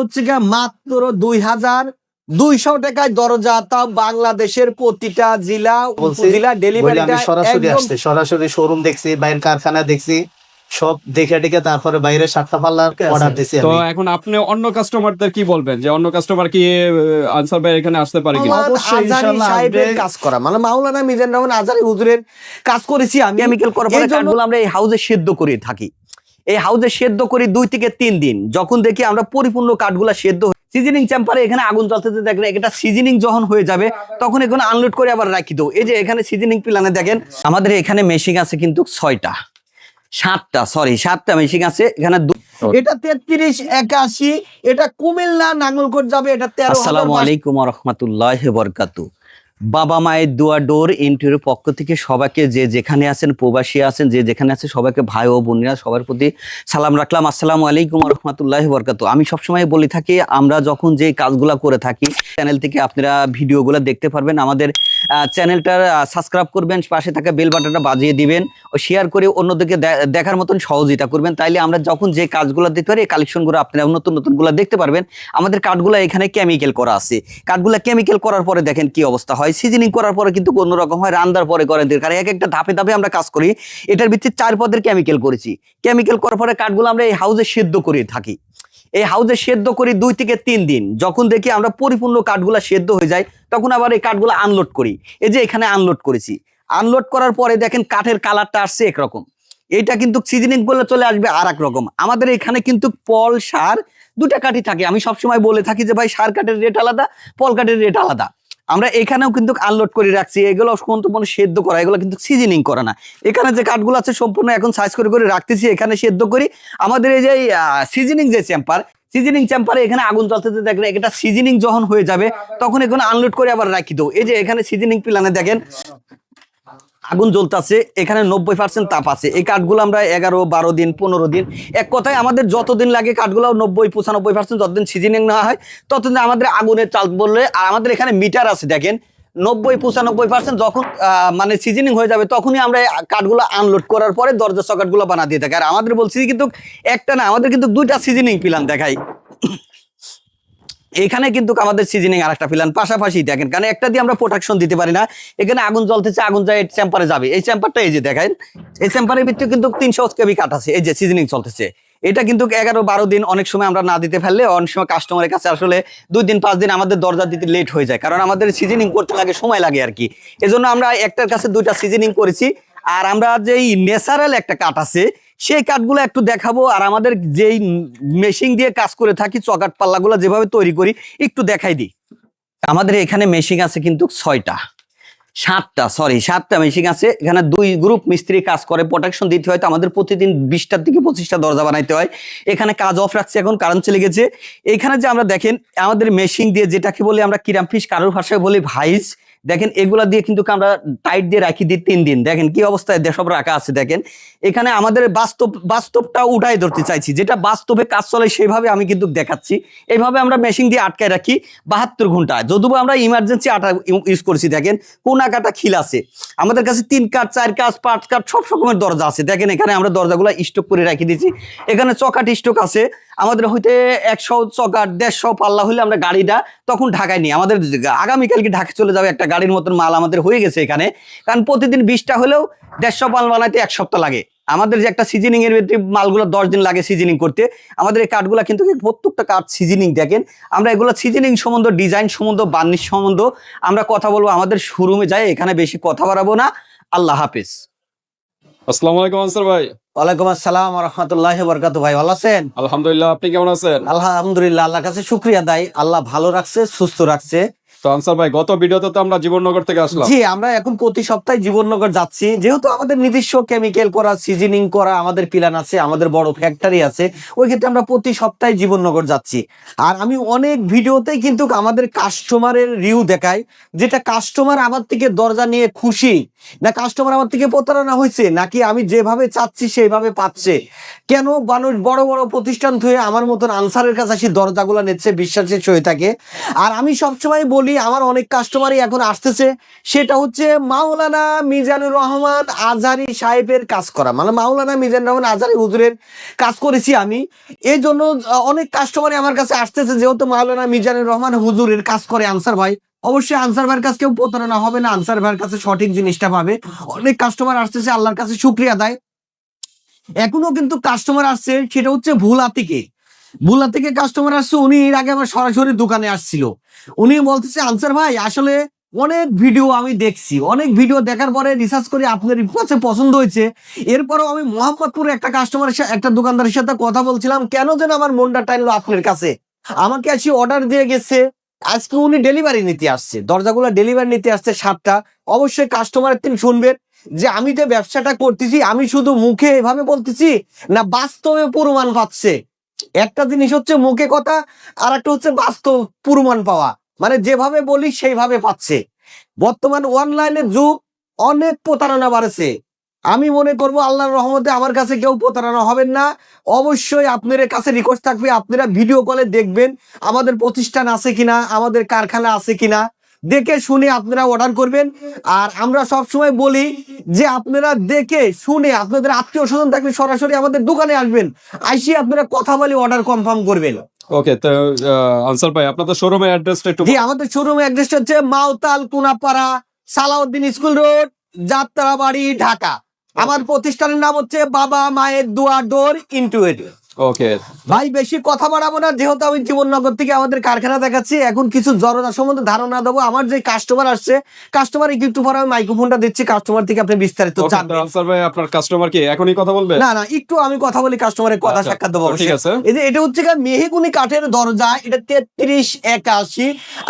হচ্ছে গিয়ে মাত্র দুই হাজার দুইশো টাকায় দরজা তাও বাংলাদেশের প্রতিটা জেলা উপজেলা বলে সরাসরি আসছি সরাসরি শোরুম দেখছি বাইরের কারখানা দেখছি সব দেখে টেকে তারপরে বাইরে সাতটা পাল্লার অর্ডার দিছি তো আমি এখন আপনি অন্য কাস্টমারদের কি বলবেন? যে অন্য কাস্টমার কি আনসার ভাই এখানে আসতে পারে কি মাওলানা অবশ্যই, ইনশাআল্লাহ সাহেবের কাজ করা মানে মাওলানা মিজান রহমান আজারি হুজুরের কাজ করেছি আমি। কেমিক্যাল করার পরে কাঠগুলো আমরা এই হাউজে সেদ্ধ করে থাকি। এই হাউজে সেদ্ধ করি দুই থেকে তিন দিন। যখন দেখি আমরা পরিপূর্ণ কাঠগুলা সেদ্ধ সিজনিং চেম্পারে এখানে আগুন জ্বলতে দেখেন এটা সিজনিং যখন হয়ে যাবে তখন এখানে আনলোড করে আবার রাখি দেবো। এই যে এখানে সিজনিং প্ল্যানে দেখেন আমাদের এখানে মেশিন আছে কিন্তু ছয়টা। সাতটা সরি সাতটা মেশিন আছে এখানে এটা তেত্রিশ একাশি এটা কুমিল্লা নাঙ্গলকোট যাবে এটা তেরো আসসালামু আলাইকুম রহমতুল্লাহ বরকাতু বাবা মায়ের দোয়া ডোর ইন্টারভিউ পক্ষ থেকে সবাইকে যে যেখানে আছেন, প্রবাসী আছেন, যে যেখানে আছে সবাইকে ভাই ও বোনেরা সবার প্রতি সালাম রাখলাম। আসসালামু আলাইকুম রহমতুল্লাহ বরকাত আমি সবসময় বলি থাকি, আমরা যখন যে কাজগুলা করে থাকি চ্যানেল থেকে আপনারা ভিডিওগুলো দেখতে পারবেন। আমাদের চ্যানেলটা সাবস্ক্রাইব করবেন, পাশে থাকা বেল বাটনটা বাজিয়ে দিবেন, ও শেয়ার করে অন্যদিকে দেখার মতন সহযোগিতা করবেন। তাইলে আমরা যখন যে কাজগুলো দেখতে পারি কালেকশনগুলো আপনারা নতুন নতুনগুলো দেখতে পারবেন। আমাদের কাঠগুলো এখানে কেমিক্যাল করা আছে। কাঠগুলো কেমিক্যাল করার পরে দেখেন কি অবস্থা হয়। সিজনিং করার পরে কিন্তু অন্যরকম হয় রান্দার পরে করেন কারণ এক একটা ধাপে ধাপে আমরা কাজ করি। এটার ভিত্তিতে চার পদের কেমিক্যাল করেছি। কেমিক্যাল করার পরে কাঠগুলো আমরা এই হাউজে সেদ্ধ করে থাকি। এই হাউজে সেদ্ধ করি দুই থেকে তিন দিন। যখন দেখি আমরা পরিপূর্ণ কাঠগুলো সেদ্ধ হয়ে যায় তখন আবার এই কাঠগুলো আনলোড করি। এই যে এখানে আনলোড করেছি। আনলোড করার পরে দেখেন কাঠের কালারটা আসছে একরকম। এইটা কিন্তু সিজনিং বলে চলে আসবে আর এক রকম আমাদের এখানে কিন্তু পল, সার দুটা কাঠি থাকে। আমি সবসময় বলে থাকি যে ভাই, সার কাঠের রেট আলাদা, পল কাঠের রেট আলাদা। আমরা এখানেও কিন্তু আনলোড করে রাখছি। এগুলো সম্পূর্ণ সেদ্ধ করা এগুলো কিন্তু সিজনিং করা না। এখানে যে কাঠগুলো আছে সম্পূর্ণ এখন সাইজ করে করে রাখতেছি এখানে সেদ্ধ করি। আমাদের এই যে সিজনিং যে চেম্পার সিজনিং চেম্পারে এখানে আগুন জ্বলতে দেখেন এটা সিজনিং যখন হয়ে যাবে তখন এখানে আনলোড করে আবার রাখি দেবো। এই যে এখানে সিজনিং প্ল্যানে দেখেন আগুন জ্বলতেছে, এখানে নব্বই পার্সেন্ট তাপ আছে। এই কাঠগুলো আমরা এগারো, বারো দিন, পনেরো দিন, এক কথায় আমাদের যতদিন লাগে কাঠগুলো, নব্বই, পঁচানব্বই পার্সেন্ট যতদিন সিজনিং না হয়, ততদিন আমাদের আগুনের চাল বললে, আর আমাদের এখানে মিটার আছে, দেখেন, নব্বই, পঁচানব্বই পার্সেন্ট যখন মানে সিজনিং হয়ে যাবে, তখনই আমরা কাঠগুলো আনলোড করার পরে দরজা সকেটগুলো বানা দিয়ে থাকি। আর আমাদের বলছি কিন্তু, একটা না, আমাদের কিন্তু দুইটা সিজনিং প্ল্যান দেখাই। এখানে কিন্তু আমাদের সিজনিং আর একটা প্ল্যান পাশাপাশি দেখেন, কারণ একটা দিয়ে আমরা প্রোটেকশন দিতে পারি না। এখানে আগুন জ্বলতেছে, আগুন যায় চেম্পারে যাবে। এই চেম্পারটা এই যে দেখেন, এই চেম্পারের ভিতরে কিন্তু তিনশো কেবি কাঠ আছে, এই যে সিজনিং চলতেছে। এটা কিন্তু এগারো বারো দিন অনেক সময় আমরা না দিতে পারলে অনেক সময় কাস্টমারের কাছে আসলে দুই দিন, পাঁচ দিন আমাদের দরজা দিতে লেট হয়ে যায়। কারণ আমাদের সিজনিং করতে লাগে, সময় লাগে আর কি। এজন্য আমরা একটার কাছে দুইটা সিজনিং করেছি। আর আমরা যেই ন্যাচারাল একটা কাঠ আছে সেই কাঠগুলো একটু দেখাবো, আর আমাদের যেই মেশিন দিয়ে কাজ করে থাকি চকাট পাল্লাগুলো যেভাবে তৈরি করি, একটু দেখাই দিই। আমাদের এখানে মেশিন আছে কিন্তু ছয়টা, সাতটা সরি সাতটা মেশিন আছে। এখানে দুই গ্রুপ মিস্ত্রি কাজ করে প্রোটেকশন দিতে হয় তো আমাদের প্রতিদিন বিশটার থেকে পঁচিশটা দরজা বানাইতে হয়। এখানে কাজ অফ রাখছে, এখন কারেন্ট চলে গেছে। এখানে যে আমরা দেখেন, আমাদের মেশিন দিয়ে যেটাকে বলি আমরা কিরাম ফিস কারোর ভাষায় বলি ভাইস দেখেন এগুলা দিয়ে কিন্তু আমরা টাইট দিয়ে রাখি দিই তিন দিন। দেখেন কি অবস্থায় সব রাখা আছে, দেখেন। এখানে আমাদের বাস্তব, বাস্তবটা উঠাই ধরতে চাইছি। যেটা বাস্তবে কাজ চলে সেভাবে আমি কিন্তু দেখাচ্ছি। এইভাবে আমরা মেশিন দিয়ে আটকায় রাখি বাহাত্তর ঘণ্টা। যদিও আমরা ইমার্জেন্সি আটা ইউজ করছি, দেখেন। কোন আঁকাটা খিল আছে। আমাদের কাছে তিন কাঠ, চার কাঠ, পাঁচ কাঠ সব রকমের দরজা আছে। দেখেন এখানে আমরা দরজাগুলো স্টক করে রাখি দিয়েছি। এখানে চকাট স্টক আছে। আমাদের হইতে একশো চকাট দেড়শো পাল্লা হলে আমরা গাড়িটা তখন ঢাকায় নিই। আমাদের আগামীকালকে ঢাকা চলে যাবে একটা গাড়ির মতন মাল আমাদের হয়ে গেছে এখানে। কারণ প্রতিদিন বিশটা হলেও দেড়শো মাল বানাইতে এক সপ্তাহ লাগে। আমাদের যে একটা সিজনিং এর মালগুলো দশ দিন লাগে সিজনিং করতে, আমাদের এই কাঠগুলো কিন্তু প্রত্যেকটা কাঠ সিজনিং দেখেন? আমরা এগুলো সিজনিং সম্বন্ধ ডিজাইন সম্বন্ধ বার্নিশ সম্বন্ধ আমরা কথা বলব আমাদের শোরুমে যাই, এখানে বেশি কথা বাড়াবো না। আল্লাহ হাফিজ। আসসালামু আলাইকুম আনসার ভাই। ওয়ালাইকুম আসসালাম রহমতুল্লাহ বরকাত ভাই ভালো আছেন? আলহামদুলিল্লাহ আপনি কেমন আছেন? আলহামদুলিল্লাহ আল্লাহর কাছে শুক্রিয়া দাই আল্লাহ ভালো রাখছে সুস্থ রাখছে। ভাই, গত ভিডিওতে তো আমরা জীবননগর থেকে আসলাম। জি, আমরা এখন প্রতি সপ্তাহে জীবননগর যাচ্ছি। যেহেতু আমাদের নিজস্ব কেমিক্যাল করা সিজনিং করা আমাদের প্ল্যান আছে, আমাদের বড় ফ্যাক্টরি আছে, ওই ক্ষেত্রে আমরা প্রতি সপ্তাহে জীবননগর যাচ্ছি। আর আমি অনেক কিন্তু আমাদের কাস্টমারের রিউ দেখাই, যেটা কাস্টমার আমার থেকে দরজা নিয়ে খুশি, না কাস্টমার আমার থেকে প্রতারণা হয়েছে নাকি আমি যেভাবে চাচ্ছি সেইভাবে পাচ্ছে? কেন মানুষ বড় বড় প্রতিষ্ঠান থেকে আমার মতন আনসারের কাছে আসি, দরজাগুলো নিচ্ছে বিশ্বাসের সহিত থাকে? আর আমি সবসময় বলি বলি আমার অনেক কাস্টমারই এখন আসতেছে। সেটা হচ্ছে মাওলানা মিজানুর রহমান আজহারি সাহেবের কাজ করা। মানে মাওলানা মিজানুর রহমান আজহারি হুজুরের কাজ করেছি আমি। এই জন্য অনেক কাস্টমারই আমার কাছে আসতেছে, যেহেতু মাওলানা মিজানুর রহমান হুজুরের কাজ করে আনসার ভাই। অবশ্যই আনসার ভাইয়ের কাছে কেউ প্রতারণা হবে না, আনসার ভাইয়ের কাছে সঠিক জিনিসটা পাবে। অনেক কাস্টমার আসতেছে, আল্লাহর কাছে শুক্রিয়া দেয় এখনও কিন্তু কাস্টমার আসছে, সেটা হচ্ছে ভুল থেকে ভুলা থেকে কাস্টমার আসছে, উনি এর আগে আমার সরাসরি দোকানে আসছিল। উনি বলতেছে, আনসার ভাই, আসলে অনেক ভিডিও আমি দেখছি। অনেক ভিডিও দেখার পরে রিসার্চ করে, আপনার কাছে পছন্দ হয়েছে। এরপরও আমি মোহাম্মদপুরে একটা কাস্টমারের সাথে একটা দোকানদারের সাথে কথা বলছিলাম, কেন যেন আমার মনটা টাইনলো আপনার কাছে? আমাকে আসি অর্ডার দিয়ে গেছে। আজকে উনি ডেলিভারি নিতে আসছে। দরজাগুলো ডেলিভারি নিতে আসছে সাতটা। অবশ্যই কাস্টমারের তিন শুনবেন যে আমি যে ব্যবসাটা করতেছি, আমি শুধু মুখে এভাবে বলতেছি না, বাস্তবে প্রমাণ পাচ্ছে একটা জিনিস হচ্ছে মুখে কথা, আর একটা হচ্ছে বাস্তব প্রমাণ পাওয়া। মানে যেভাবে বলি সেইভাবে পাচ্ছে। বর্তমান অনলাইনের যুগ অনেক প্রতারণা বাড়ছে। আমি মনে করব আল্লাহর রহমতে আমার কাছে কেউ প্রতারণা হবেন না। অবশ্যই আপনাদের কাছে রিকোয়েস্ট থাকবে, আপনারা ভিডিও কলে দেখবেন আমাদের প্রতিষ্ঠান আছে কিনা, আমাদের কারখানা আছে কিনা। দেখে শুনে আপনারা অর্ডার করবেন। আর আমরা সব সময় বলি যে আপনারা দেখে শুনে আপনাদের আত্মীয় স্বজন থাকলে সরাসরি আমাদের দোকানে আসবেন। আইসি আপনারা কথা বলে অর্ডার কনফার্ম করবেন। ওকে তো আনসার ভাই আপনাদের শোরুমের অ্যাড্রেসটা একটু জি আমাদের শোরুম অ্যাড্রেসটা হচ্ছে মাওতাল কুনাপাড়া সালাউদ্দিন স্কুল রোড যাত্রাবাড়ি ঢাকা। আমার প্রতিষ্ঠানের নাম হচ্ছে বাবা মায়ের দোয়া ডোর ইন্টুয়েট ওকে ভাই বেশি কথা বাড়াবো না যেহেতু আমি জীবননগর থেকে আমাদের কারখানা দেখাচ্ছি এখন কিছু জরনা সম্বন্ধে ধারণা দেবো। আমার যে কাস্টমার আসছে কাস্টমার একটু পরে আমি মাইক্রোফোনটা দিচ্ছি কাস্টমার থেকে আপনি বিস্তারিত জানবেন। আনসার ভাই আপনার কাস্টমার কি এখনই কথা বলবে? না না একটু আমি কথা বলি কাস্টমারের কথা আচ্ছা, সাক্ষাৎ দেবো ঠিক আছে। এই যে এটা হচ্ছে মেহগুনি কাঠের দরজা এটা তেত্রিশ একাশি।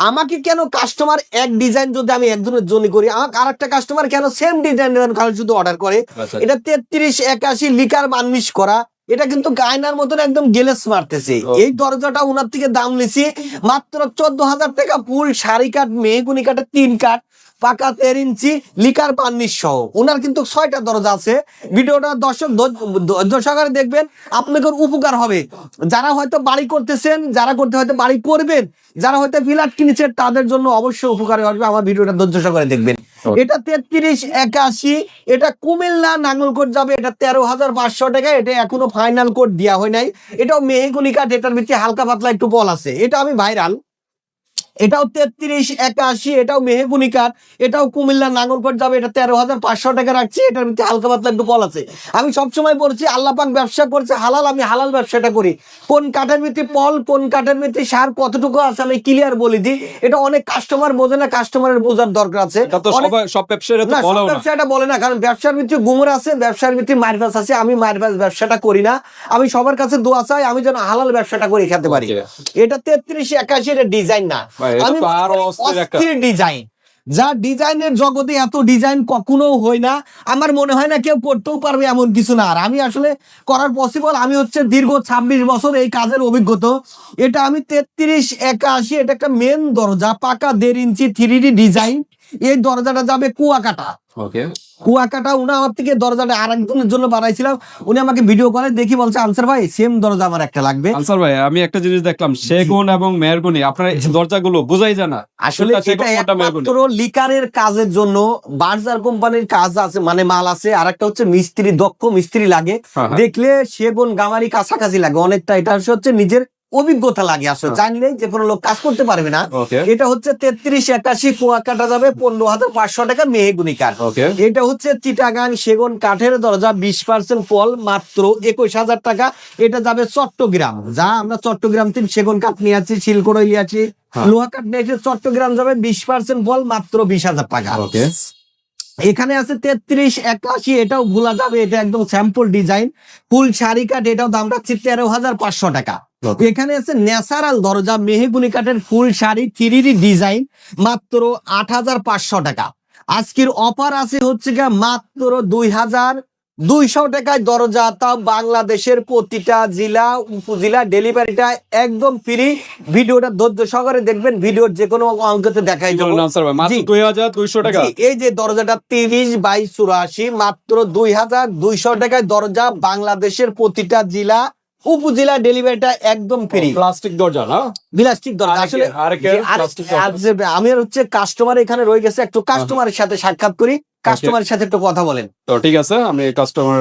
আমাকে কেন কাস্টমার এক ডিজাইন যদি আমি একজনের জন্য করি আমাকে আর একটা কাস্টমার কেন সেম ডিজাইন কারণ শুধু অর্ডার করে? আচ্ছা। এটা তেত্রিশ একাশি লিকার বার্নিশ করা। এটা কিন্তু গায়নার মতন একদম গেলেস মারতেছে। এই দরজাটা ওনার থেকে দাম নিছি মাত্র চোদ্দ হাজার টাকা ফুল শাড়ি কাঠ মেহগুনি কাঠের তিন কাঠ। পাকা তের ইঞ্চি লিকার বার্নিশ সহ। ওনার কিন্তু ছয়টা দরজা আছে। ভিডিওটা দর্শক ধৈর্য- সহকারে দেখবেন আপনাদের উপকার হবে। যারা হয়তো বাড়ি করতেছেন যারা করতে হয়তো বাড়ি করবেন যারা হয়তো ফ্ল্যাট কিনেছেন তাদের জন্য অবশ্যই উপকারে আসবে। আমার ভিডিওটা ধৈর্য সহকারে দেখবেন। এটা তেত্রিশ একাশি এটা কুমিল্লা নাঙ্গলকোট যাবে। এটা তেরো হাজার পাঁচশো টাকা। এটা এখনও ফাইনাল কোড দেওয়া হয় নাই। এটাও মেহেগুনি কাঠ এটার ভিত্তি হালকা পাতলা একটু বল আছে। এটা আমি ভাইরাল এটাও তেত্রিশ একাশি এটাও মেহেগুনি কাঠ এটাও কুমিল্লা নাঙ্গলকোট যাবে এটা তেরো হাজার পাঁচশো টাকা রাখছি এটার ভিতরে হালকা পাতলা একটু বল আছে। আমি সবসময় বলছি আল্লাহ পাক ব্যবসা করছে হালাল আমি হালাল ব্যবসাটা করি। কোন কাঠের ভিতরে পল কোন কাঠের ভিতরে সার কতটুকু আছে আমি ক্লিয়ার বলে দিই। এটা অনেক কাস্টমার বোঝে না কাস্টমারের বোঝার দরকার আছে। সব ব্যবসাটা বলে না কারণ ব্যবসার ভিতরে গুমর আছে ব্যবসার ভিতরে মারভাস আছে আমি মারভাস ব্যবসাটা করি না। আমি সবার কাছে দোয়া চাই আমি যেন হালাল ব্যবসাটা করে খেতে পারি। এটা তেত্রিশ একাশি এটা ডিজাইন না। ডিজাইন যা ডিজাইনের জগতে এত ডিজাইন কখনো হয় না। আমার মনে হয় না কেউ করতেও পারবে এমন কিছু না। আর আমি আসলে করার পসিবল আমি হচ্ছে দীর্ঘ ছাব্বিশ বছর এই কাজের অভিজ্ঞতা। এটা আমি তেত্রিশ একাশি এটা একটা মেন দরজা পাকা দেড় ইঞ্চি থ্রি ডিজাইন এই দরজাটা যাবে কুয়াকাটা। ওকে কুয়াকাটা উনি আমার থেকে দরজাটা আর একজনের জন্য বানাইছিলাম। উনি আমাকে ভিডিও করে দেখি বলছে আনসার ভাই সেম দরজা আমার একটা লাগবে। আনসার ভাই আমি একটা জিনিস দেখলাম সেগুন এবং মেহরগুনি আপনার দরজাগুলো বোঝাই যায় না। আসলে এটা একমাত্র লিকারের কাজের জন্য বার্জার কোম্পানির কাজ আছে মানে মাল আছে আর একটা হচ্ছে মিস্ত্রি দক্ষ মিস্ত্রি লাগে। হ্যাঁ, হ্যাঁ। দেখলে সেগুন গামারি কাছাকাছি লাগে অনেকটা। এটা হচ্ছে নিজের অভিজ্ঞতা লাগে আসলে হ্যাঁ। জানলে যে কোনো লোক কাজ করতে পারবে না। এটা হচ্ছে তেত্রিশ একাশি কুয়াকাটা যাবে পনেরো হাজার পাঁচশো টাকা মেহেগুনি কাঠ। এটা হচ্ছে চিটাগাং সেগুন কাঠের দরজা বিশ পার্সেন্ট ফল মাত্র একুশ হাজার টাকা। এটা যাবে চট্টগ্রাম। যা আমরা চট্টগ্রাম থেকে সেগুন কাঠ নিয়ে আছি শিলকড়ই নিয়ে আছি হ্যাঁ। লোহা কাঠ নিয়ে চট্টগ্রাম যাবে বিশ পার্সেন্ট ফল মাত্র বিশ হাজার টাকা। এখানে আছে তেত্রিশ একাশি এটাও ভুলা যাবে এটা একদম স্যাম্পল ডিজাইন ফুল শাড়ি কাঠ এটাও দাম রাখছি তেরো হাজার পাঁচশো টাকা। এখানে আছে ন্যাচারাল দরজা মেহেগুনি কাঠের ফুল শাড়ি থ্রি ডিজাইন মাত্র আট হাজার পাঁচশো টাকা। আজকের অফার আছে হচ্ছে গিয়ে মাত্র দুই হাজার দুইশো টাকায় দরজা তা বাংলাদেশের প্রতিটা জেলা উপজেলা ডেলিভারিটা একদম ফ্রি ভিডিওটা ধৈর্য সহকারে দেখবেন ভিডিওর যে কোনো অঙ্কতে দেখাই টাকা? এই যে দরজাটা তিরিশ বাইশ চুরাশি মাত্র দুই হাজার দুইশো টাকায় দরজা বাংলাদেশের প্রতিটা জেলা উপজেলা ডেলিভারিটা একদম ফ্রি প্লাস্টিক দরজা না? প্লাস্টিক আসলে যে দরজা। আমি হচ্ছে কাস্টমার এখানে রয়ে গেছে একটু কাস্টমারের সাথে সাক্ষাৎ করি। কাস্টমারের সাথে একটু কথা বলেন। তো ঠিক আছে আমি কাস্টমার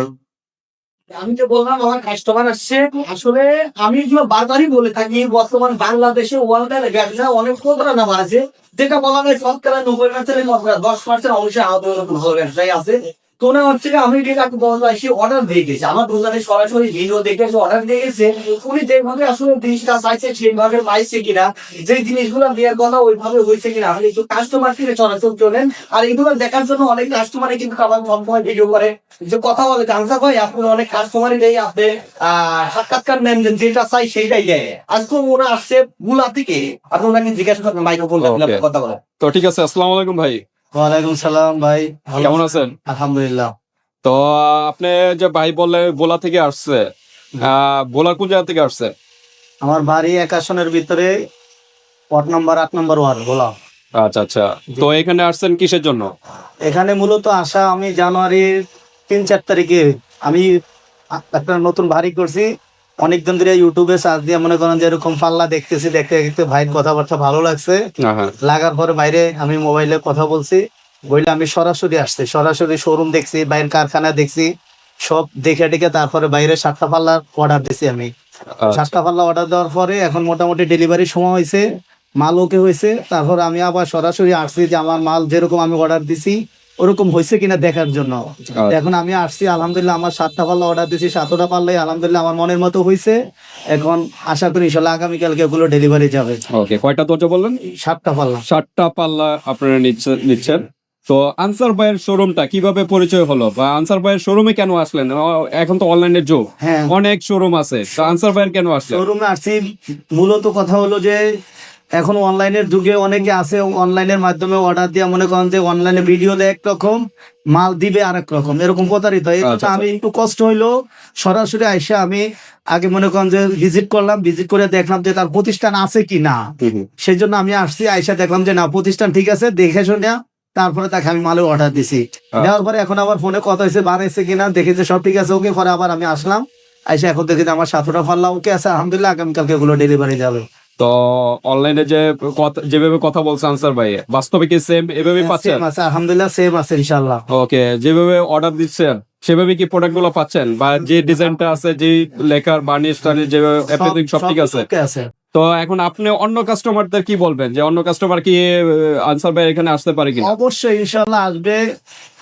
আমি যে বললাম আমার কাস্টমার আসছে। আসলে আমি এগুলো বারবারই বলে থাকি বর্তমান বাংলাদেশে ওয়ার্ল্ডের ব্যবসা অনেক প্রতারণা আছে। যেটা বলা যায় শতকরা নব্বই পার্সেন্ট দশ পার্সেন্ট অবশ্যই আহত ভালো ব্যবসায়ী আছে। তো না হচ্ছে যে আমি যেটা বলব এসে অর্ডার দিয়ে গেছি। আমার দোকানে সরাসরি ভিডিও দেখে এসে অর্ডার দিয়ে গেছে। উনি যেভাবে আসলে জিনিসটা চাইছে সেইভাবে পাইছে কিনা যে জিনিসগুলো দেওয়ার কথা ওইভাবে হয়েছে কিনা আপনি একটু কাস্টমার থেকে চলাচল চলেন আর এগুলো দেখার জন্য অনেক কাস্টমারই কিন্তু আমার সবসময় ভিডিও করে। যে কথা বলে জানসা ভাই আপনি অনেক কাস্টমারই নেই আপনি আহ সাক্ষাৎকার নেন যেটা চাই সেইটাই দেয় আজকে ওরা আসছে মুলা থেকে। আপনি ওনাকে জিজ্ঞাসা করবেন মাইক্রোফোন. কথা বলে তো ঠিক আছে আসসালামু আলাইকুম ভাই। ওয়ালাইকুম সালাম ভাই। কেমন আছেন? আলহামদুলিল্লাহ। তো আপনি যে ভাই বললে বোলা থেকে আসছে বোলার কোন জায়গা থেকে আসছে? আমার বাড়ি এক আসনের ভিতরে ওয়ার্ড নাম্বার আট নম্বর ওয়ার্ড গোলাম আচ্ছা আচ্ছা। তো এখানে আসছেন কিসের জন্য? এখানে মূলত আসা আমি জানুয়ারির তিন চার তারিখে। আমি একটা নতুন বাড়ি করছি অনেকদিন ধরে ইউটিউবে সার্চ দিয়ে মনে করেন যে এরকম পাল্লা দেখতেছি দেখতে দেখতে ভাইয়ের কথাবার্তা ভালো লাগছে। লাগার পরে বাইরে আমি মোবাইলে কথা বলছি। বইলে আমি সরাসরি আসছি সরাসরি শোরুম দেখছি বাইরের কারখানা দেখছি। সব দেখে টেকে তারপরে বাইরে সাতটা পাল্লার অর্ডার দিছি আমি। আচ্ছা। সাতটা পাল্লা অর্ডার দেওয়ার পরে এখন মোটামুটি ডেলিভারি সময় হয়েছে মাল ওকে হয়েছে। তারপর আমি আবার সরাসরি আসছি যে আমার মাল যেরকম আমি অর্ডার দিছি ওরকম হয়েছে কিনা দেখার জন্য। এখন আমি আসছি আলহামদুলিল্লাহ আমার সাতটা পাল্লা অর্ডার দিছি সাতটা পাল্লাই আলহামদুলিল্লাহ আমার মনের মতো হয়েছে। এখন আশা করি ইনশাল্লাহ আগামীকালকে এগুলো ডেলিভারি যাবে। ওকে কয়টা দরজা বললেন? সাতটা পাল্লা। সাতটা পাল্লা আপনারা নিচ্ছে নিচ্ছেন। তো আনসার ভাইয়ের শোরুমটা কীভাবে পরিচয় হলো? বা আনসার ভাইয়ের শোরুমে কেন আসলেন? এখন তো অনলাইনের যুগ। হ্যাঁ। অনেক শোরুম আছে। তো আনসার ভাইয়ের কেন আসলেন? শোরুমে আসছি। মূলত কথা হলো যে এখন অনলাইনের যুগে অনেকে আছে অনলাইনের মাধ্যমে অর্ডার দিয়ে মনে করেন যে অনলাইনে ভিডিও দেয় একরকম মাল দিবে আরেক রকম। এরকম প্রতারিত। জন্য আচ্ছা, আমি একটু কষ্ট হইল সরাসরি আইসা আমি আগে মনে করেন যে ভিজিট করলাম ভিজিট করে দেখলাম যে তার প্রতিষ্ঠান আছে কি না। সেই জন্য আমি আসছি আইসা দেখলাম যে না প্রতিষ্ঠান ঠিক আছে দেখে শুনে তারপরে তাকে আমি মালের অর্ডার দিছি। দেওয়ার পরে এখন আবার ফোনে কথা হয়েছে বানাইছে কিনা দেখে যে সব ঠিক আছে ওকে পরে আবার আমি আসলাম। আইসা এখন দেখি যে আমার সাতটা ফাল্লা ওকে আছে আলহামদুলিল্লাহ আগামীকালকে এগুলো ডেলিভারি যাবে। তো অনলাইনে যে যেভাবে কথা বলছে আনসার ভাই বাস্তবে কি সেম এভাবে পাচ্ছেন? আলহামদুলিল্লাহ সেম আছে ইনশাল্লাহ ওকে যেভাবে অর্ডার দিচ্ছেন সেভাবে কি প্রোডাক্টগুলো পাচ্ছেন? বা যে ডিজাইনটা আছে যে লেখার বার্নিশ টার্নিশ যেভাবে এভরিথিং সব ঠিক আছে? তো এখন আপনি অন্য কাস্টমারদের কি বলবেন? যে অন্য কাস্টমার কি আনসার ভাই এখানে আসতে পারে কি অবশ্যই ইনশাল্লাহ আসবে।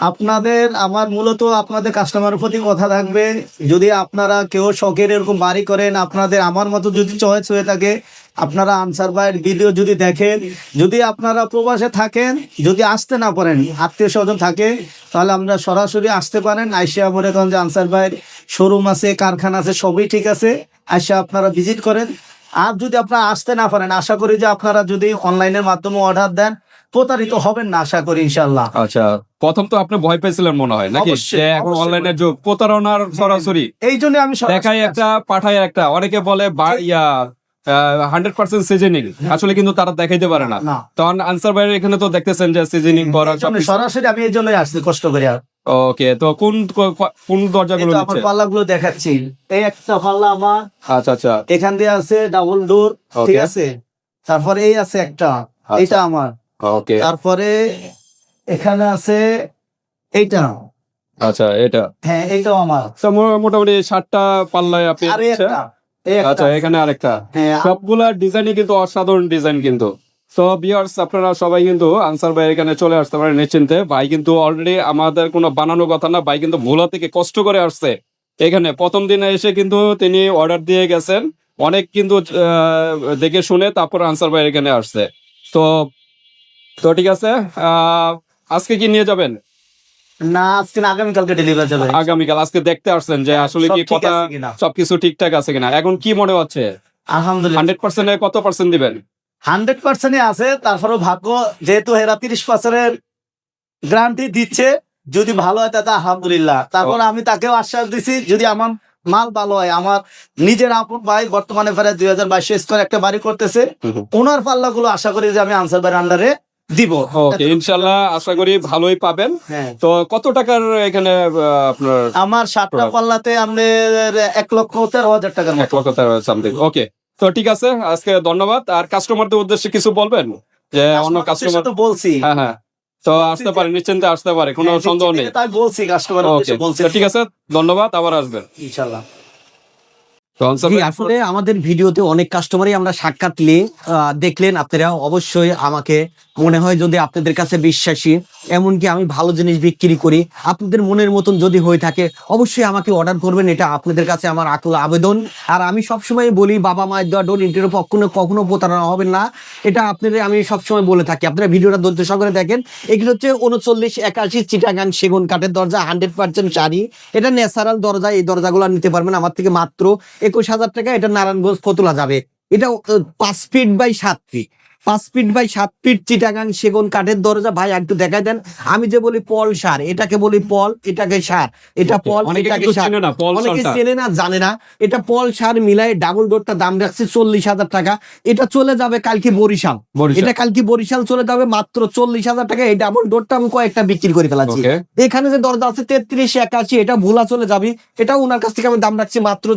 আপনাদের আমার মূলত আপনাদের কাস্টমারের প্রতি কথা থাকবে। যদি আপনারা কেউ শখের এরকম বাড়ি করেন আপনাদের আমার মতো যদি চয়েস হয়ে থাকে আপনারা আনসার ভাইয়ের ভিডিও যদি দেখেন যদি আপনারা প্রবাসে থাকেন যদি আসতে না পারেন আত্মীয় স্বজন থাকে তাহলে আমরা সরাসরি আসতে পারেন। আইসিয়া মনে করেন যে আনসার ভাইয়ের শোরুম আছে কারখানা আছে সবই ঠিক আছে। আইসা আপনারা ভিজিট করেন। আর যদি আপনারা আসতে না পারেন আশা করি যে আপনারা যদি অনলাইনের মাধ্যমে অর্ডার দেন প্রতারিত হবেন না আশা করি ইনশাল্লাহ আচ্ছা প্রথম তো আপনি ভয় পেয়েছিলেন মনে হয় নাকি? এখন অনলাইনের যুগ প্রতারণার সরাসরি। এই জন্য আমি দেখাই একটা পাঠাই একটা অনেকে বলে ইয়া হান্ড্রেড পার্সেন্ট সিজনিং আসলে কিন্তু তারা দেখাইতে পারে না। তখন আনসার ভাইয়ের এখানে তো দেখতেছেন যে সিজনিং করা সরাসরি আমি এই জন্যই আসছি কষ্ট করে ওকে তো কোন কোন দরজাগুলো আমার পাল্লাগুলো দেখাচ্ছি। এই একটা পাল্লা আমার। আচ্ছা আচ্ছা। এখান দিয়ে আছে ডাবল ডোর ঠিক আছে? তারপরে এই আছে একটা আচ্ছা। এইটা আমার। ওকে তারপরে এখানে আছে এইটা। আচ্ছা এটা হ্যাঁ এইটাও আমার। তো মোটামুটি ষাটটা পাল্লায় আপনি আর একটা। আচ্ছা এখানে আরেকটা। হ্যাঁ সবগুলা ডিজাইনই কিন্তু অসাধারণ ডিজাইন কিন্তু। তো বিয়ার্স আপনারা সবাই কিন্তু আনসার ভাই এখানে চলে আসতে পারেন নিশ্চিন্তে। ভাই কিন্তু অলরেডি আমাদের কোনো বানানো কথা না ভাই কিন্তু ভোলা থেকে কষ্ট করে আসছে। এখানে প্রথম দিনে এসে কিন্তু তিনি অর্ডার দিয়ে গেছেন। অনেক কিন্তু দেখে শুনে তারপর আনসার ভাই এখানে আসছে। তো তো ঠিক আছে আহ, আজকে কি নিয়ে যাবেন? না আজকে আগামীকালকে ডেলিভারি যাবে। আগামীকাল আজকে দেখতে আসছেন যে আসলে কি কথা। সবকিছু ঠিকঠাক আছে কিনা। এখন কি মনে হচ্ছে? আলহামদুলিল্লাহ। হান্ড্রেড পার্সেন্টে কত পার্সেন্ট দিবেন? হান্ড্রেড পার্সেন্টই আছে তারপরেও ভাগ্য যেহেতু এরা তিরিশ পার্সেন্টের গ্যারান্টি দিচ্ছে যদি ভালো হয় তাতে আলহামদুলিল্লাহ। তারপর আমি তাকেও আশ্বাস দিছি যদি আমার মাল ভালো হয় আমার নিজের আপন ভাই বর্তমানে প্রায় দুই হাজার বাইশ স্কোয়ার একটা বাড়ি করতেছে। ওনার পাল্লাগুলো আশা করি যে আমি আনসার ভাইয়ের আন্ডারে দিব। ওকে ইনশাল্লাহ আশা করি ভালোই পাবেন। হ্যাঁ। তো কত টাকার এখানে আপনার আমার সাতটা পাল্লাতে আপনার এক লক্ষ তেরো হাজার টাকার এক লক্ষ তেরো সামথিং ওকে তো ঠিক আছে আজকে ধন্যবাদ। আর কাস্টমারদের উদ্দেশ্যে কিছু বলবেন? যে অন্য কাস্টমার তো বলছি। হ্যাঁ হ্যাঁ। তো আসতে পারে নিশ্চিন্তে আসতে পারে কোনো হ্যাঁ, সন্দেহ নেই। তাই বলছি কাস্টমার বলছি। ঠিক আছে ধন্যবাদ আবার আসবেন। ইনশাল্লাহ জি আসলে আমাদের ভিডিওতে অনেক কাস্টমারই আমরা সাক্ষাৎ নিয়ে দেখলেন। আপনারা অবশ্যই আমাকে মনে হয় যদি আপনাদের কাছে বিশ্বাসী এমনকি আমি ভালো জিনিস বিক্রি করি আপনাদের মনের মতন যদি হয়ে থাকে অবশ্যই আমাকে অর্ডার করবেন। এটা আপনাদের কাছে আমার আকুল আবেদন। আর আমি সবসময় বলি বাবা মায়ের দেওয়া ডোন ইন্টারভিউ কখনো কখনো প্রতারণা হবে না। এটা আপনাদের আমি সবসময় বলে থাকি। আপনারা ভিডিওটা ধৈর্য সহকারে দেখেন। এগুলো হচ্ছে উনচল্লিশ একাশি চিটাগাং সেগুন কাঠের দরজা হান্ড্রেড পার্সেন্ট শাড়ি। এটা ন্যাচারাল দরজা এই দরজাগুলো নিতে পারবেন আমার থেকে মাত্র একুশ হাজার টাকা এটা নারায়ণগঞ্জ ফতুলা যাবে। এটা পাঁচ ফিট বাই সাত ফিট পাঁচ ফিট বাই সাত ফিট চিটাগাং সেগুন কাঠের দরজা। ভাই একটু দেখাই দেন। আমি যে বলি পল সার এটাকে বলি পল এটাকে সার। এটা পল অনেকে এটাকে সার। চেনে না অনেকে চেনে না জানে না। এটা পল সার মিলাই ডাবল ডোরটা দাম রাখছি চল্লিশ হাজার টাকা। এটা চলে যাবে কালকে বরিশাল। এটা কালকে বরিশাল চলে যাবে মাত্র চল্লিশ হাজার টাকা। এই ডাবল ডোরটা আমি কয়েকটা বিক্রি করে ফেলাচ্ছি। এখানে যে দরজা আছে তেত্রিশ একাশি এটা ভোলা চলে যাবে। এটা ওনার কাছ থেকে আমি দাম রাখছি মাত্র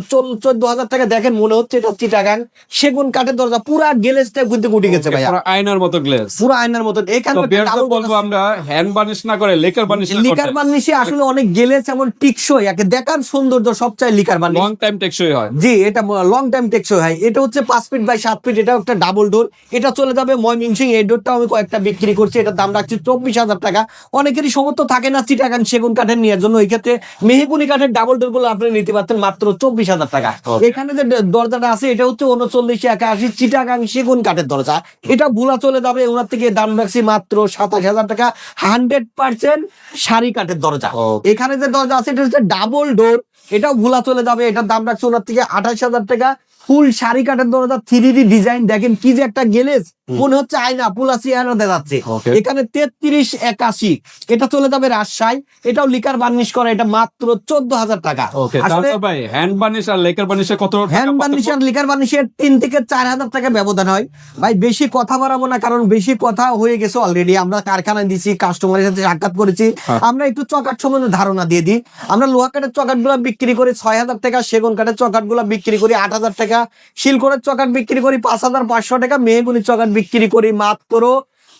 চোদ্দ হাজার টাকা। দেখেন মনে হচ্ছে এটা চিটাগাং সেগুন কাঠের দরজা। পুরা গেলেসটা গুনতে গুটি গেছে পুরো আয়নার মতো পুরো আয়নার মতন এখানে তো বলব আমরা হ্যান্ড বার্নিশ না করে লেকার বার্নিশ লিকার বার্নিশে আসলে অনেক গেলেস এমন টিকসই একে দেখার সৌন্দর্য সবচেয়ে লিকার বার্নিশ লং টাইম টেকসই হয়। জি এটা লং টাইম টেকসই হয়। এটা হচ্ছে পাঁচ ফিট বাই সাত ফিট এটা একটা ডাবল ডোর এটা চলে যাবে ময়মিনসিং এই ডোরটাও আমি কয়েকটা বিক্রি করছি। এটার দাম রাখছি চব্বিশ হাজার টাকা। অনেকেরই সমর্থ থাকে না চিটাগান সেগুন কাঠের নেওয়ার জন্য। এই ক্ষেত্রে মেহগুনি কাঠের ডাবল ডোরগুলো আপনি নিতে পারতেন মাত্র চব্বিশ হাজার টাকা। এখানে যে দরজাটা আছে এটা হচ্ছে উনচল্লিশ একাশি চিটাগাং সেগুন কাঠের দরজা। এটা ভুলা চলে যাবে। ওনার থেকে দাম রাখছি মাত্র সাতাশ হাজার টাকা। হান্ড্রেড পার্সেন্ট শাড়ি কাঠের দরজা। এখানে যে দরজা আছে এটা হচ্ছে ডাবল ডোর। এটাও ভুলা চলে যাবে। এটার দাম রাখছে ওনার থেকে আঠাশ হাজার টাকা। ফুল শাড়ি কাঠের দরজা থ্রি ডি ডিজাইন। দেখেন কি যে একটা গেলেস মনে হচ্ছে আয়না পুলাসি যাচ্ছে। এখানে তেত্রিশ একাশি। এটা চলে যাবে রাজশাহী। এটাও লিকার বার্নিশ করা এটা মাত্র চোদ্দ হাজার টাকা। ওকে আসলে তাহলে ভাই হ্যান্ড বার্নিশ আর লেকার বার্নিশে কত হ্যান্ড বার্নিশ আর লিকার বার্নিশের তিন থেকে চার হাজার টাকা ব্যবধান হয়। ভাই বেশি কথা বাড়াবো না কারণ বেশি কথা হয়ে গেছে অলরেডি আমরা কারখানায় দিছি কাস্টমারের সাথে সাক্ষাৎ করেছি। হ্যাঁ। আমরা একটু চকাট সম্বন্ধে ধারণা দিয়ে দিই। আমরা লোহা কাঠের চকাটগুলো বিক্রি করি ছয় হাজার টাকা সেগুন কাঠের চকাটগুলো বিক্রি করি আট হাজার টাকা শিলকরের চকাট বিক্রি করি পাঁচ হাজার পাঁচশো টাকা মেহগুনির চকাট বিক্রি করি মাত্র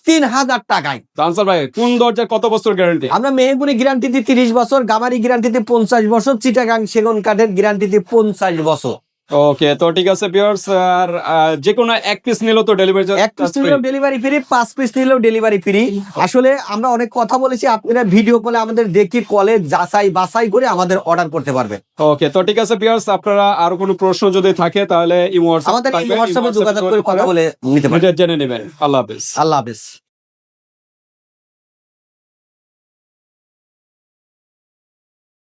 তিন হাজার টাকায়। আনসার ভাই কোন দরজার কত বছর গ্যারান্টি? আমরা মেহগুনি গ্যারান্টি দিই তিরিশ বছর গামারি গ্যারান্টি দিই পঞ্চাশ বছর চিটাগাং সেগুন কাঠের গ্যারান্টি দিই পঞ্চাশ বছর। ওকে তো ঠিক আছে পিয়ার্স আর যে কোনো এক পিস নিলেও তো ডেলিভারি এক পিস নিলেও ডেলিভারি ফ্রি পাঁচ পিস নিলেও ডেলিভারি ফ্রি আসলে আমরা অনেক কথা বলেছি আপনারা ভিডিও কলে আমাদের দেখি কলে যাচাই বাছাই করে আমাদের অর্ডার করতে পারবেন। ওকে তো ঠিক আছে পিয়ার্স আপনারা আর কোনো প্রশ্ন যদি থাকে তাহলে আমাদের হোয়াটসঅ্যাপে যোগাযোগ করে কথা বলে নিতে পারবেন জেনে নেবেন। আল্লাহ হাফিজ। আল্লাহ হাফেজ।